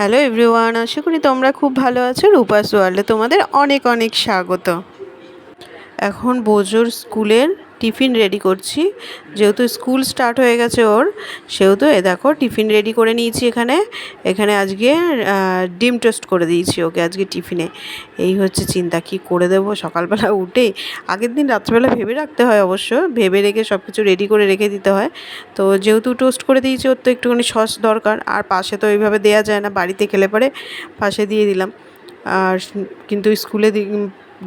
Hello everyone, আশা করি তোমরা খুব ভালো আছো। রূপাস ওয়ার্ল্ডে তোমাদের অনেক অনেক স্বাগত। এখন বোজোর স্কুলের টিফিন রেডি করছি। যেহেতু স্কুল স্টার্ট হয়ে গেছে ওর, সেহেতু এ দেখো টিফিন রেডি করে নিয়েছি এখানে। এখানে আজকে ডিম টোস্ট করে দিয়েছি ওকে আজকে টিফিনে। এই হচ্ছে চিন্তা, কি করে দেবো? সকালবেলা উঠে, আগের দিন রাত্রেবেলা ভেবে রাখতে হয় অবশ্য, ভেবে রেখে সব কিছু রেডি করে রেখে দিতে হয়। তো যেহেতু টোস্ট করে দিয়েছি, ওর তো একটুখানি সস দরকার, আর পাশে তো ওইভাবে দেওয়া যায় না, বাড়িতে খেলে পরে পাশে দিয়ে দিলাম। আর কিন্তু স্কুলে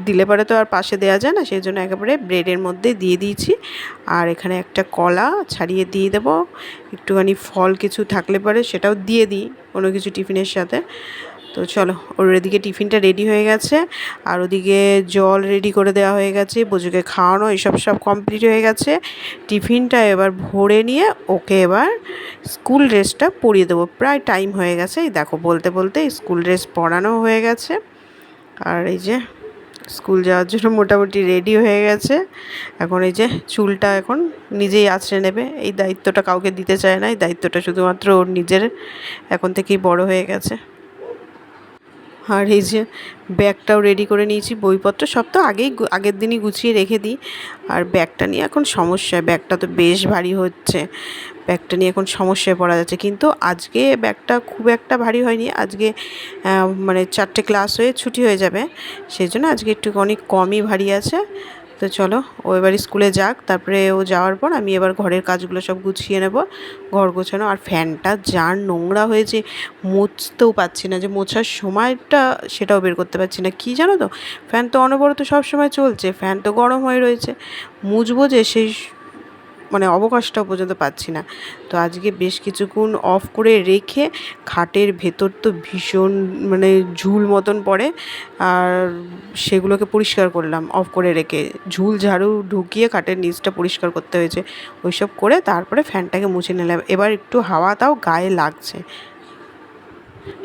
দিলে পরে তো আর পাশে দেওয়া যায় না, সেই জন্য একেবারে ব্রেডের মধ্যে দিয়ে দিয়েছি। আর এখানে একটা কলা ছাড়িয়ে দিয়ে দেবো। একটুখানি ফল কিছু থাকলে পরে সেটাও দিয়ে দিই কোনো কিছু টিফিনের সাথে। তো চলো, ওর এদিকে টিফিনটা রেডি হয়ে গেছে। আর ওদিকে জল রেডি করে দেওয়া হয়ে গেছে বোঝুকে খাওয়ানো, এসব সব কমপ্লিট হয়ে গেছে। টিফিনটা এবার ভরে নিয়ে ওকে এবার স্কুল ড্রেসটা পরিয়ে দেবো। প্রায় টাইম হয়ে গেছে, এই দেখো বলতে বলতে স্কুল ড্রেস পরানো হয়ে গেছে। আর এই যে স্কুল যাওয়ার জন্য মোটামুটি রেডি হয়ে গেছে। এখন এই যে চুলটা এখন নিজেই আছড়ে নেবে। এই দায়িত্বটা কাউকে দিতে চায় না। এই দায়িত্বটা শুধুমাত্র ওর নিজের। এখন থেকেই বড় হয়ে গেছে। আর এই যে ব্যাগটাও রেডি করে নিয়েছি, বইপত্র সব তো আগেই আগের দিনই গুছিয়ে রেখে দিই। আর ব্যাগটা নিয়ে এখন সমস্যা ব্যাগটা তো বেশ ভারী হচ্ছে, ব্যাগটা নিয়ে এখন সমস্যায় পড়া যাচ্ছে। কিন্তু আজকে ব্যাগটা খুব একটা ভারী হয়নি, আজকে মানে চারটে ক্লাস হয়ে ছুটি হয়ে যাবে, সেই জন্য আজকে একটু অনেক কমই ভারী আছে। তো চলো, ও এবার স্কুলে যাক, তারপরে ও যাওয়ার পর আমি এবার ঘরের কাজগুলো সব গুছিয়ে নেব, ঘর গোছানো। আর ফ্যানটা যার নোংরা হয়েছে, মুছতেও পাচ্ছি না, যে মোছার সময়টা সেটাও বের করতে পারছি না। কি জানো তো? ফ্যান তো অনবরত সব সময় চলছে, ফ্যান তো গরম হয়ে রয়েছে। মুছবো যে, সেই মানে অবকাশটাও পর্যন্ত পাচ্ছি না। তো আজকে বেশ কিছুক্ষণ অফ করে রেখে খাটের ভেতর তো ভীষণ মানে ঝুল মতন পড়ে, আর সেগুলোকে পরিষ্কার করলাম অফ করে রেখে। ঝুল ঝাড়ু ঢুকিয়ে খাটের নিচটা পরিষ্কার করতে হয়েছে। ওইসব করে তারপরে ফ্যানটাকে মুছে নিলাম। এবার একটু হাওয়া তাও গায়ে লাগছে।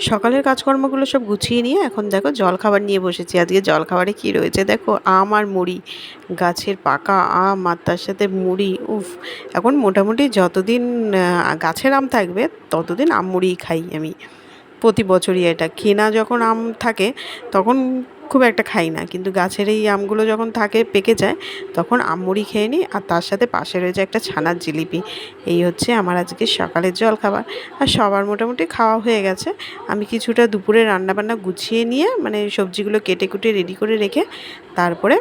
সকালের কাজকর্মগুলো সব গুছিয়ে নিয়ে এখন দেখো জলখাবার নিয়ে বসেছি। আজকে জলখাবারে কি রয়েছে? দেখো আম আর মুড়ি, গাছের পাকা আম আর তার সাথে মুড়ি, উফ! এখন মোটামুটি যতদিন গাছের আম থাকবে, ততদিন আম মুড়িই খাই আমি। প্রতি বছরই এটা। কেনা যখন আম থাকে, তখন খুব একটা খাই না। কিন্তু গাছের এই আমগুলো যখন থাকে, পেকে যায়, তখন আম মুড়ি খেয়ে নিই আর তার সাথে পাশে রয়েছে একটা ছানার জিলিপি। এই হচ্ছে আমার আজকে সকালের জল খাবার আর সবার মোটামুটি খাওয়া হয়ে গেছে। আমি কিছুটা দুপুরে রান্নাবান্না গুছিয়ে নিয়ে মানে সবজিগুলো কেটে কুটে রেডি করে রেখে তারপরে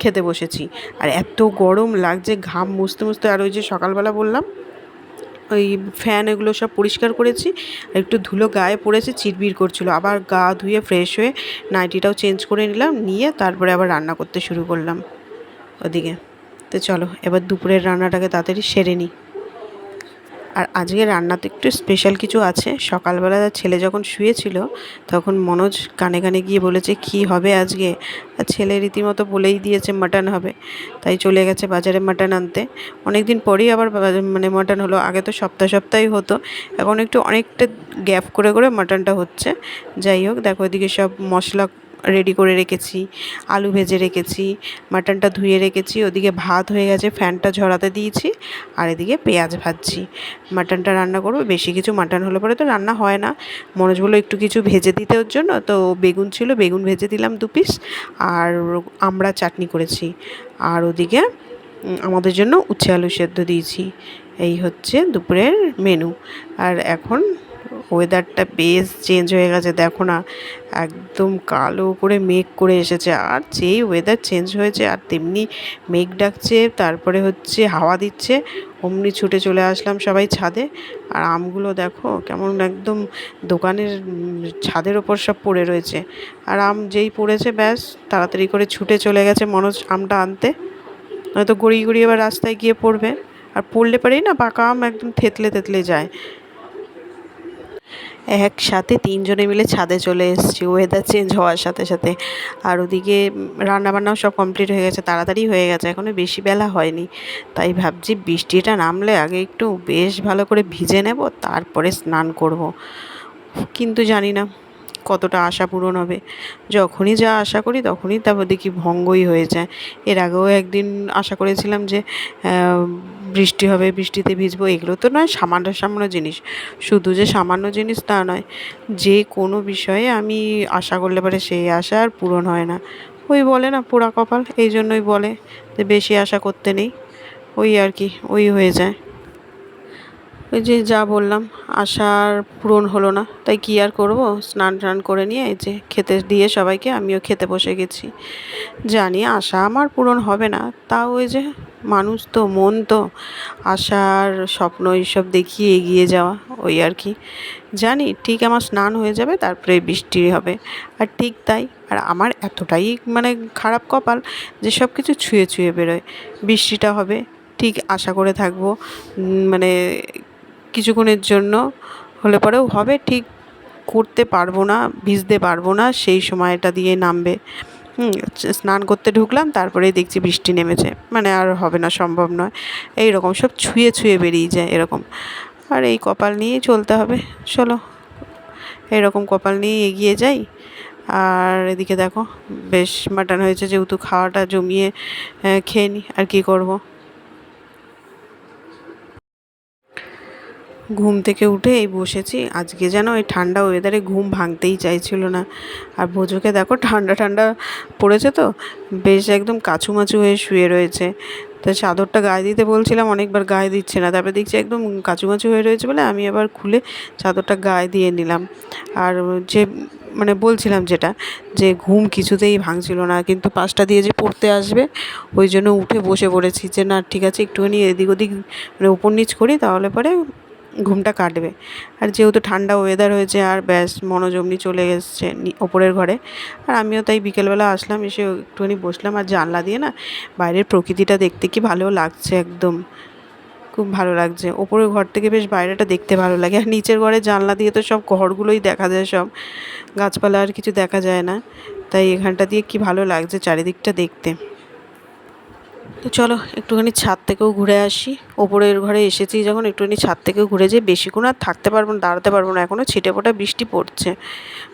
খেতে বসেছি। আর এত গরম লাগছে, ঘাম মুছতে মুছতে। আর ওই যে সকালবেলা বললাম ওই ফ্যান এগুলো সব পরিষ্কার করেছি একটু ধুলো গায়ে পড়েছে চিটবির করছিল। আবার গা ধুয়ে ফ্রেশ হয়ে নাইটিটাও চেঞ্জ করে নিলাম, নিয়ে তারপরে আবার রান্না করতে শুরু করলাম। ওদিকে। তো চলো, এবার দুপুরের রান্নাটাকে তাড়াতাড়ি সেরে নিই। আর আজকে রান্নাতে একটু স্পেশাল কিছু আছে। সকালবেলা ছেলে যখন শুয়েছিল, তখন মনোজ কানে কানে গিয়ে বলেছে, কি হবে আজকে? আর ছেলে রীতিমতো বলেই দিয়েছে, মাটন হবে। তাই চলে গেছে বাজারে মাটন আনতে। অনেক দিন পরেই আবার মানে মাটন হলো। আগে তো সপ্তাহ সপ্তাহই হতো। এখন একটু অনেকটা গ্যাপ করে করে মাটনটা হচ্ছে। যাই হোক, দেখো এদিকে সব মশলা রেডি করে রেখেছি, আলু ভেজে রেখেছি মাটনটা ধুয়ে রেখেছি, ওদিকে ভাত হয়ে গেছে, ফ্যানটা ঝরাতে দিয়েছি, আর এদিকে পেঁয়াজ ভাজছি। মাটনটা রান্না করব, বেশি কিছু মাটন হলে পরে তো রান্না হয় না। মনোজ বলল একটু কিছু ভেজে দিতে ওর জন্য, তো বেগুন ছিল, বেগুন ভেজে দিলাম দু পিস আর আমরা চাটনি করেছি। আর ওদিকে আমাদের জন্য উচ্ছে আলু সেদ্ধ দিয়েছি। এই হচ্ছে দুপুরের মেনু আর এখন ওয়েদারটা বেশ চেঞ্জ হয়ে গেছে। দেখো না, একদম কালো করে মেঘ করে এসেছে। আর যেই ওয়েদার চেঞ্জ হয়েছে, আর তেমনি মেঘ ডাকছে, তারপরে হচ্ছে হাওয়া দিচ্ছে, অমনি ছুটে চলে আসলাম সবাই ছাদে। আর আমগুলো দেখো, কেমন একদম দোকানের ছাদের ওপর সব পড়ে রয়েছে। আর আম যেই পড়েছে, ব্যাস, তাড়াতাড়ি করে ছুটে চলে গেছে মনোজ আমটা আনতে। নয়তো গড়িয়ে গড়িয়ে এবার রাস্তায় গিয়ে পড়বে। আর পড়লে পরেই না, পাকা আম একদম থেতলে থেতলে যায়। একসাথে তিনজনে মিলে ছাদে চলে এসেছি। ওয়েদার চেঞ্জ হওয়ার সাথে সাথে। আর ওদিকে রান্নাবান্নাও সব কমপ্লিট হয়ে গেছে, তাড়াতাড়ি হয়ে গেছে এখনও বেশি বেলা হয়নি। তাই ভাবছি বৃষ্টিটা নামলে আগে একটু বেশ ভালো করে ভিজে নেব, তারপরে স্নান করব। কিন্তু জানি না কতটা আশা পূরণ হবে। যখনই যা আশা করি তখনই তারপর দেখি ভঙ্গই হয়ে যায়। এর আগেও একদিন আশা করেছিলাম যে বৃষ্টি হবে, বৃষ্টিতে ভিজবো, এগুলো তো নয়, সামান্য সামান্য জিনিস। শুধু যে সামান্য জিনিস তা নয়, যে কোনো বিষয়ে আমি আশা করলে পারে সেই আশা আর পূরণ হয় না। ওই বলে না পোড়া কপাল, এই জন্যই বলে যে বেশি আশা করতে নেই, ওই আর কি, ওই হয়ে যায়। ওই যে যা বললাম আশার পূরণ হলো না, তাই কী আর করব? স্নান টান করে নিয়ে এই যে খেতে দিয়ে সবাইকে, আমিও খেতে বসে গেছি। জানি আশা আমার পূরণ হবে না তাও ওই যে মানুষ তো, মন তো, আশার স্বপ্ন এইসব দেখিয়ে এগিয়ে যাওয়া, ওই আর কি। জানি ঠিক আমার স্নান হয়ে যাবে, তারপরে বৃষ্টি হবে, আর ঠিক তাই। আর আমার এতটাই মানে খারাপ কপাল যে সব কিছু ছুঁয়ে ছুঁয়ে বেরোয়। বৃষ্টিটা হবে, ঠিক আশা করে থাকব মানে কিছুক্ষণের জন্য হলে পরেও হবে, ঠিক করতে পারব না, ভিজতে পারব না, সেই সময়টা দিয়ে নামবে। হুম স্নান করতে ঢুকলাম, তারপরেই দেখছি বৃষ্টি নেমেছে। মানে আর হবে না, সম্ভব নয়। এই রকম সব ছুঁয়ে ছুঁয়ে বেরিয়ে যায় এরকম। আর এই কপাল নিয়েই চলতে হবে। চলো এরকম কপাল নিয়ে এগিয়ে যাই। আর এদিকে দেখো, বেশ মাটন হয়েছে যেহেতু খাওয়াটা জমিয়ে খেয়ে নিই আর কি করব? ঘুম থেকে উঠে এই বসেছি। আজকে যেন এই ঠান্ডা ওয়েদারে ঘুম ভাঙতেই চাইছিল না। আর বোঝোকে দেখো ঠান্ডা ঠান্ডা পড়েছে তো, বেশ একদম কাছুমাচু হয়ে শুয়ে রয়েছে। তো চাদরটা গায়ে দিতে বলছিলাম, অনেকবার গায়ে দিচ্ছে না। তারপরে দেখছি একদম কাচুমাচু হয়ে রয়েছে বলে আমি আবার খুলে চাদরটা গায়ে দিয়ে নিলাম। আর যে মানে বলছিলাম যেটা, যে ঘুম কিছুতেই ভাঙছিল না। কিন্তু পাঁচটা দিয়ে যে পড়তে আসবে, ওই জন্য উঠে বসে পড়েছি যে না, ঠিক আছে, একটুখানি এদিক ওদিক মানে উপর নিচ করি, তাহলে পরে ঘুমটা কাটবে। আর যেহেতু ঠান্ডা ওয়েদার হয়েছে আর ব্যাস মনোজমনি চলে এসছে ওপরের ঘরে। আর আমিও তাই বিকেলবেলা আসলাম, এসে একটুখানি বসলাম। আর জানলা দিয়ে না বাইরের প্রকৃতিটা দেখতে কি ভালো লাগছে একদম। খুব ভালো লাগছে। ওপরের ঘর থেকে বেশ বাইরেটা দেখতে ভালো লাগে। আর নিচের ঘরে জানলা দিয়ে তো সব ঘরগুলোই দেখা যায় সব। গাছপালা আর কিছু দেখা যায় না। তাই এখানটা দিয়ে কি ভালো লাগছে চারিদিকটা দেখতে। তো চলো একটুখানি ছাদ থেকেও ঘুরে আসি। ওপরের ঘরে এসেছি যখন একটুখানি ছাদ থেকেও ঘুরে যাই বেশিক্ষণ আর থাকতে পারব না, দাঁড়াতে পারব না। এখনও ছিটে ফোটা বৃষ্টি পড়ছে।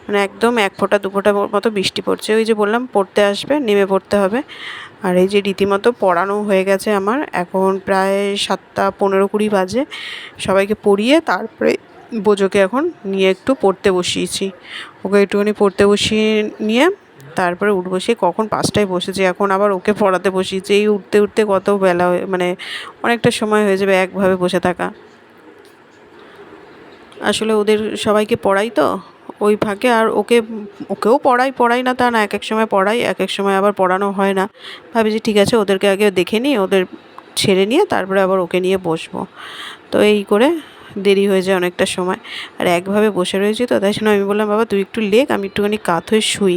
মানে একদম এক ফোঁটা, দু ফোঁটা মতো বৃষ্টি পড়ছে। ওই যে বললাম, পড়তে আসবে, নেমে পড়তে হবে। আর এই যে রীতিমতো পড়ানো হয়ে গেছে আমার। এখন প্রায় সাতটা পনেরো কুড়ি বাজে। সবাইকে পড়িয়ে তারপরে বোঝোকে এখন নিয়ে একটু পড়তে বসিয়েছি। ওকে একটুখানি পড়তে বসিয়ে নিয়ে তারপরে উঠবো। সে কখন পাঁচটায় বসেছে? এখন আবার ওকে পড়াতে বসিয়েছি। এই উঠতে উঠতে কত বেলা মানে অনেকটা সময় হয়ে যাবে একভাবে বসে থাকা। আসলে ওদের সবাইকে পড়াই তো, ওই ফাঁকে। আর ওকে, ওকেও পড়াই পড়াই না তা না, এক এক সময় পড়াই, এক এক সময় আবার পড়ানো হয় না। ভাবি যে ঠিক আছে, ওদেরকে আগে দেখে নিই, ওদের ছেড়ে নিয়ে তারপরে আবার ওকে নিয়ে বসবো। তো এই করে দেরি হয়ে যায় অনেকটা সময়। আর একভাবে বসে রয়েছি তো, তাই জন্য আমি বললাম, বাবা, তুই একটু লেখ আমি একটুখানি কাত হয়ে শুই।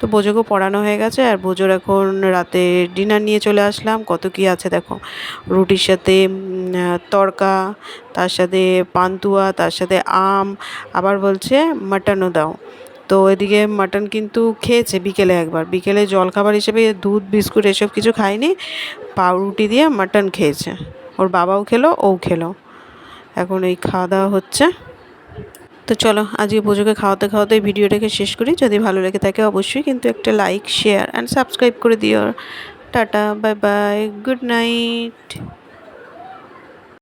তো বোঝোকেও পড়ানো হয়ে গেছে আর বোঝোর এখন রাতে ডিনার নিয়ে চলে আসলাম। কত কী আছে দেখো? রুটির সাথে তড়কা তার সাথে পান্তুয়া, তার সাথে আম, আবার বলছে মাটনও দাও। তো এদিকে মাটন কিন্তু খেয়েছে বিকেলে একবার। বিকেলে জলখাবার হিসেবে দুধ, বিস্কুট এসব কিছু খায়নি। পাউরুটি দিয়ে মাটন খেয়েছে। ওর বাবাও খেলো, ও খেলো। এখন এই খাওয়া দাওয়া হচ্ছে। তো চলো, আজকে পুজোকে খাওয়াতে খাওয়াতে ভিডিওটাকে শেষ করি। যদি ভালো লেগে থাকে অবশ্যই কিন্তু একটা লাইক শেয়ার অ্যান্ড সাবস্ক্রাইব করে দিও। Tata bye bye good night